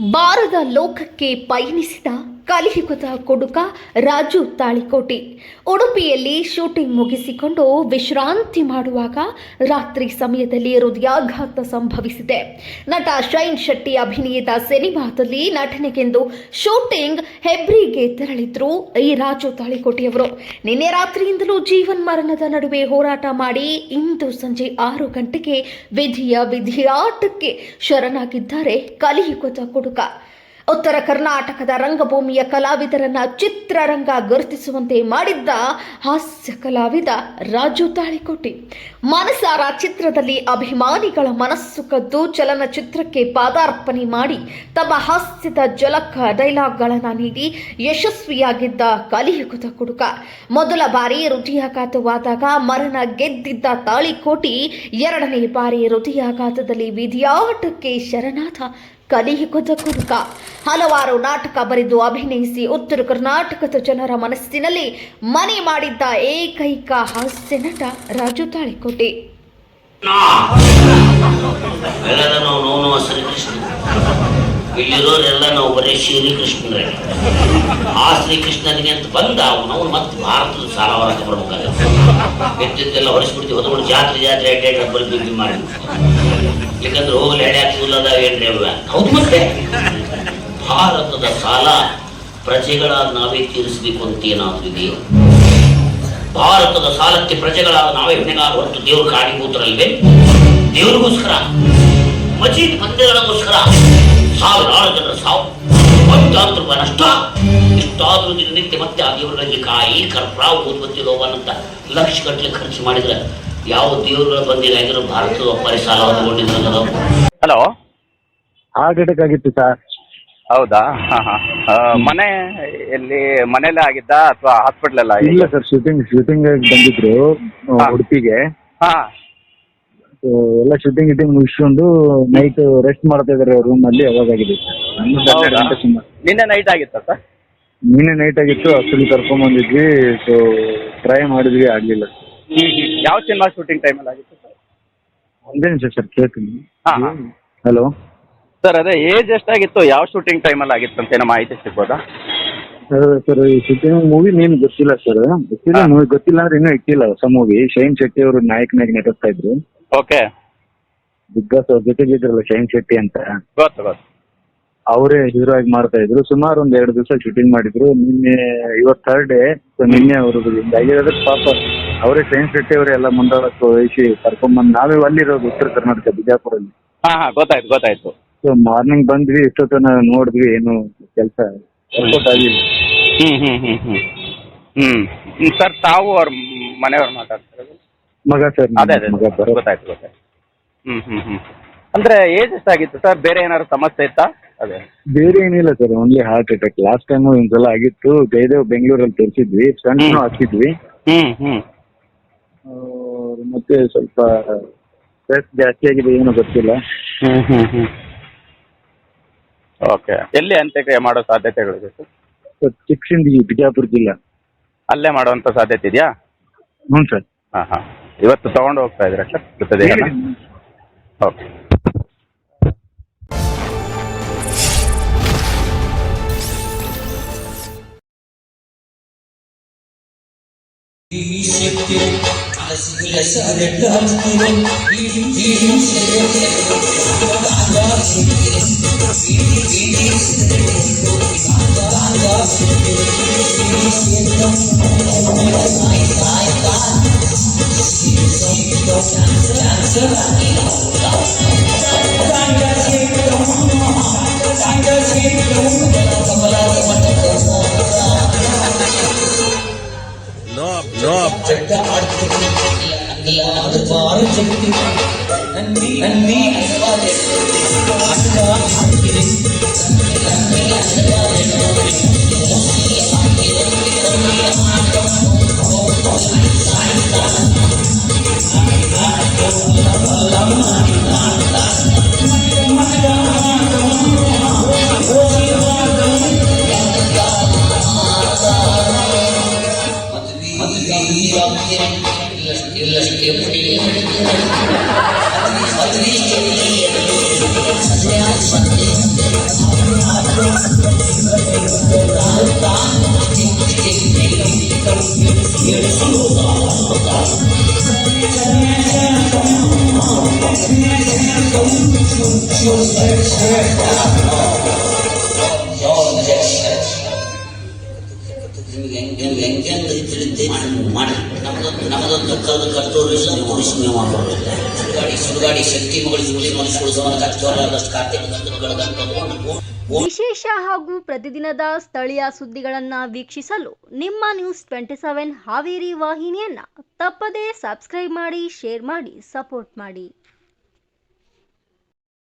ಬಾರದ ಲೋಕಕ್ಕೆ ಪಯಣಿಸಿದ ಕಲಿಯುಗದ ಕೊಡುಕ ರಾಜು ತಾಳಿಕೋಟಿ. ಉಡುಪಿಯಲ್ಲಿ ಶೂಟಿಂಗ್ ಮುಗಿಸಿಕೊಂಡು ವಿಶ್ರಾಂತಿ ಮಾಡುವಾಗ ರಾತ್ರಿ ಸಮಯದಲ್ಲಿ ಹೃದಯಾಘಾತ ಸಂಭವಿಸಿದೆ. ನಟ ಶೈನ್ ಶೆಟ್ಟಿ ಅಭಿನಯದ ಸಿನಿಮಾದಲ್ಲಿ ನಟನೆಗೆಂದು ಶೂಟಿಂಗ್ ಹೆಬ್ರಿಗೆ ತೆರಳಿದ್ರು ಈ ರಾಜು ತಾಳಿಕೋಟಿಯವರು. ನಿನ್ನೆ ರಾತ್ರಿಯಿಂದಲೂ ಜೀವನ್ ಮರಣದ ನಡುವೆ ಹೋರಾಟ ಮಾಡಿ ಇಂದು ಸಂಜೆ ಆರು ಗಂಟೆಗೆ ವಿಧಿಯ ವಿಧಿಯಾಟಕ್ಕೆ ಶರಣಾಗಿದ್ದಾರೆ ಕಲಿಯುಗದ ಕೊಡುಕ ಉತ್ತರ ಕರ್ನಾಟಕದ ರಂಗಭೂಮಿಯ ಕಲಾವಿದರನ್ನ ಚಿತ್ರರಂಗ ಗುರುತಿಸುವಂತೆ ಮಾಡಿದ್ದ ಹಾಸ್ಯ ಕಲಾವಿದ ರಾಜು ತಾಳಿಕೋಟಿ. ಮನಸಾರ ಚಿತ್ರದಲ್ಲಿ ಅಭಿಮಾನಿಗಳ ಮನಸ್ಸು ಕದ್ದು ಚಲನಚಿತ್ರಕ್ಕೆ ಪಾದಾರ್ಪಣೆ ಮಾಡಿ ತಮ್ಮ ಹಾಸ್ಯದ ಜಲಕ ಡೈಲಾಗ್ಗಳನ್ನು ನೀಡಿ ಯಶಸ್ವಿಯಾಗಿದ್ದ ಕಲಿಯುಗದ ಕುಡುಕ. ಮೊದಲ ಬಾರಿ ಹೃದಯಾಘಾತವಾದಾಗ ಮರಣ ಗೆದ್ದಿದ್ದ ತಾಳಿಕೋಟಿ ಎರಡನೇ ಬಾರಿ ಹೃದಯಾಘಾತದಲ್ಲಿ ವಿಧಿಯಾಟಕ್ಕೆ ಶರಣಾದ ಕಲಿಯುಗದ ಕುದುಕ ಹಲವಾರು ನಾಟಕ ಬರೆದು ಅಭಿನಯಿಸಿ ಉತ್ತರ ಕರ್ನಾಟಕದ ಜನರ ಮನಸ್ಸಿನಲ್ಲಿ ಮನೆ ಮಾಡಿದ್ದ ಏಕೈಕ ಹಾಸ್ಯ ನಟ ರಾಜು ತಾಳಿಕೋಟೆ. ಇಲ್ಲಿರೋರೆಲ್ಲ ನಾವು ಬರೀ ಶ್ರೀಕೃಷ್ಣರೇ. ಆ ಶ್ರೀಕೃಷ್ಣನಿಗೆ ಅಂತ ಬಂದ ಅವನು ಮತ್ತೆ ಭಾರತದ ಸಾಲ ಹೊರಕ್ಕೆ ಬರ್ಬೇಕಾಗತ್ತೆ. ಎದ್ದೆಲ್ಲ ಹೊರಿಸ್ಬಿಡ್ತೀವಿ. ಹೊತ್ತು ಜಾತ್ರೆ ಜಾತ್ರೆ ಅಡ್ಡ ಬರ್ಬೇಕು ಮಾಡಿ ಯಾಕಂದ್ರೆ ಹೋಗ್ಲಿ ಎಳೆ ಕೂಲದ ಅಲ್ವ ಹೌದು ಮತ್ತೆ. ಭಾರತದ ಸಾಲ ಪ್ರಜೆಗಳಾದ ನಾವೇ ತೀರಿಸಬೇಕು ಅಂತ ಏನಾದ್ರು ಇದೆಯೋ ಭಾರತದ ಸಾಲಕ್ಕೆ ಪ್ರಜೆಗಳಾದ ನಾವೇ ಹೊಣೆಗಾರ ಹೊರತು ದೇವ್ರ ಕಾಡಿ ಕೂತರಲ್ವೇ? ದೇವ್ರಿಗೋಸ್ಕರ ಮಜೀದ್ ಮಂದಿರಗಳಿಗೋಸ್ಕರ ಸಾವಿರಾರು ಜನರ ಸಾವು ಕೋಟ್ಯಾಂತರ ರೂಪಾಯಿ ನಷ್ಟ ಇಷ್ಟಾದ್ರೂ ದಿನನಿತ್ಯ ಮತ್ತೆ ಆ ದೇವರುಗಳಿಗೆ ಕಾಯಿ ಕರ್ಪೂರ ಊದ್ಬತ್ತಿ ಲೋವನ್ನಂತ ಲಕ್ಷ ಗಟ್ಟಲೆ ಖರ್ಚು ಮಾಡಿದ್ರೆ ಯಾವ ದೇವರುಗಳು ಬಂದಿರಾಗಿರೋ ಭಾರತದ ಒಬ್ಬರಿ ಸಾಲ ತಗೊಂಡಿದ್ರಲ್ಲ ನಾವು ಹಲೋ ಹಾರ್ಟ್ ಅಟ್ಯಾಕ್ ಆಗಿತ್ತು ಸರ್. ಹೌದಾ? ಹಾಂ ಹಾಂ. ಮನೆ ಎಲ್ಲಿ ಮನೆಯಲ್ಲೇ ಆಗಿದ್ದ ಅಥವಾ ಹಾಸ್ಪಿಟ್ಲಲ್ಲ ಇಲ್ಲ ಸರ್ ಶೂಟಿಂಗ್ ಶೂಟಿಂಗ್ ಬಂದಿದ್ರು ಆ. ಉಡುಪಿಗೆ. ಹಾಂ. So, ಎಲ್ಲ ಶೂಟಿಂಗ್ ಗಿಟಿಂಗ್ ಮುಗಿಸ್ಕೊಂಡು ನೈಟ್ ರೆಸ್ಟ್ ಮಾಡ್ತಾ ಇದಾರೆ ರೂಮ್ ಅಲ್ಲಿ ಹೌದಾ? ಗಂಟೆ ನಿನ್ನೆ ನೈಟ್ ಆಗಿತ್ತಾ ಸರ್? ನಿನ್ನೆ ನೈಟ್ ಆಗಿತ್ತು ಅಸಲಿ ಕರ್ಕೊಂಡ್ ಬಂದಿದ್ವಿ ಸೊ ಟ್ರೈ ಮಾಡಿದ್ವಿ ಆಗ್ಲಿಲ್ಲ. ಯಾವ ಸಿನಿಮಾ ಶೂಟಿಂಗ್ ಟೈಮಲ್ಲಿ ಆಗಿತ್ತು ಸರ್? ಒಂದೇ ನಿಮಿಷ ಸರ್ ಕೇಳ್ತೀನಿ. ಹಾ, ಹಾ. ಹಲೋ ಸರ್ ಅದೇ ಏಜ್ ಎಷ್ಟಾಗಿತ್ತು? ಯಾವ ಶೂಟಿಂಗ್ ಟೈಮಲ್ಲಿ ಆಗಿತ್ತು ಅಂತ ಏನೋ ಮಾಹಿತಿ ಸಿಗ್ಬೋದಾ? ಸರ್ ಈ ಶೂಟಿಂಗ್ ಮೂವಿ ನೇಮ್ ಗೊತ್ತಿಲ್ಲ ಸರ್. ಗೊತ್ತಿಲ್ಲ ಹಾ. ಮೂವಿ ಗೊತ್ತಿಲ್ಲ ಅಂದ್ರೆ ಇನ್ನೂ ಇಟ್ಟಿಲ್ಲ ಹೊಸ ಮೂವಿ ಶೈನ್ ಶೆಟ್ಟಿ ಅವರು ನಾಯಕನಾಗಿ ನಟಿಸ್ತಾ ಇದ್ರು. ಓಕೆ. ಬಿಗ್ ಬಾಸ್ ಅವ್ರ ಜೊತೆಗೆ ಇದ್ರಲ್ಲ ಶೈನ್ ಶೆಟ್ಟಿ ಅಂತ. ಗೊತ್ತು ಗೊತ್ತು. ಅವರೇ ಹೀರೋ ಆಗಿ ಮಾಡ್ತಾ ಇದ್ರು. ಸುಮಾರು ಒಂದ್ ಎರಡು ದಿವಸ ಶೂಟಿಂಗ್ ಮಾಡಿದ್ರು. ನಿನ್ನೆ ಇವತ್ತು ಥರ್ಡ್ ಡೇ ಸೊ ನಿನ್ನೆ ಅವರು ಪಾಪ. ಅವರೇ ಸೈನ್ಸ್ ಶೆಟ್ಟಿ ಅವರೇ ಎಲ್ಲ ಮುಂದಾಳಕ್ಕೆ ವಹಿಸಿ ಕರ್ಕೊಂಡ್ಬಂದು ನಾವೇ ಅಲ್ಲಿರೋದು ಉತ್ತರ ಕರ್ನಾಟಕ ಬಿಜಾಪುರಲ್ಲಿ. ಅಲ್ಲಿ ಹಾಂ ಗೊತ್ತಾಯ್ತು ಗೊತ್ತಾಯ್ತು. ಸೊ ಮಾರ್ನಿಂಗ್ ಬಂದ್ವಿ ಇಷ್ಟೊತ್ತನ ನೋಡಿದ್ವಿ ಏನು ಕೆಲಸ ವರ್ಕೌಟ್ ಆಗಿಲ್ಲ. ಹ್ಞೂ ಸರ್ ತಾವು ಅವ್ರ ಮನೆಯವ್ರು ಮಾತಾಡ್ತಾರೆ ಮಗ ಸರ್ ಅದೇ ಅದೇ ಮಗ ಬರೋ ಗೊತ್ತಾಯ್ತು ಗೊತ್ತಾಯ್ತು. ಅಂದ್ರೆ ಏಜ್ ಎಷ್ಟಾಗಿತ್ತು ಸರ್? ಬೇರೆ ಏನಾದ್ರು ಸಮಸ್ಯೆ ಇತ್ತಾ? ಅದೇ. ಬೇರೆ ಏನಿಲ್ಲ sir only heart attack last time ಒಂದ್ಸಲ ಆಗಿತ್ತು ಜಯದೇವ್ ಬೆಂಗಳೂರಲ್ಲಿ ತೋರಿಸಿದ್ವಿ ಸ್ಟಂಟ್ ಹ್ಮ್. ಹಾಕಿದ್ವಿ. ಹ್ಮ್ ಆ, ಮತ್ತೆ ಸ್ವಲ್ಪ ಸ್ಟ್ರೆಸ್ ಜಾಸ್ತಿ ಆಗಿದೆ ಏನೋ ಗೊತ್ತಿಲ್ಲ. ಓಕೆ ಎಲ್ಲಿ ಅಂತ್ಯಕ್ರಿಯೆ ಮಾಡೋ ಸಾಧ್ಯತೆಗಳಿದೆ ಸರ್? ಸರ್ ಬಿಜಾಪುರ ಜಿಲ್ಲಾ. ಅಲ್ಲೇ ಮಾಡುವಂತ ಸಾಧ್ಯತೆ ಇದೆಯಾ? ಹ್ಞೂ ಸರ್. ಹಾಂ ಹಾಂ. ಇವತ್ತು ತಗೊಂಡು ಹೋಗ್ತಾ ಇದ್ದೀರಾ ಸರ್? ಮೃತದೇಹನ ಓಕೆ No, no. ಇಲ್ಲ ನಿಮ್ಗೆ ಹೆಂಗೆ ಹೆಂಗೆ ಹೆಂಗೆ எங்கெங்க திருத்தி மாடல் நம்ம ಕಲ್ಲು ಕರ್ತೂರು ನೀವು ನೀವು ಮಾಡ್ಬೋದು ಸುಡುಗಾಡಿ ಸುಡುಗಾಡಿ ಶಕ್ತಿ ಮಗಳು ಸುಳಿ ಮನುಷ್ಯಗಳು ಕಚ್ಚೋರಷ್ಟು ಕಾರ್ತಿಕ ತತ್ವಗಳು ವಿಶೇಷ ಹಾಗೂ ಪ್ರತಿದಿನದ ಸ್ಥಳೀಯ ಸುದ್ದಿಗಳನ್ನು ವೀಕ್ಷಿಸಲು ನಿಮ್ಮ ನ್ಯೂಸ್ ಟ್ವೆಂಟಿ ಸೆವೆನ್ ಹಾವೇರಿ ವಾಹಿನಿಯನ್ನು ತಪ್ಪದೇ ಸಬ್ಸ್ಕ್ರೈಬ್ ಮಾಡಿ ಶೇರ್ ಮಾಡಿ ಸಪೋರ್ಟ್ ಮಾಡಿ.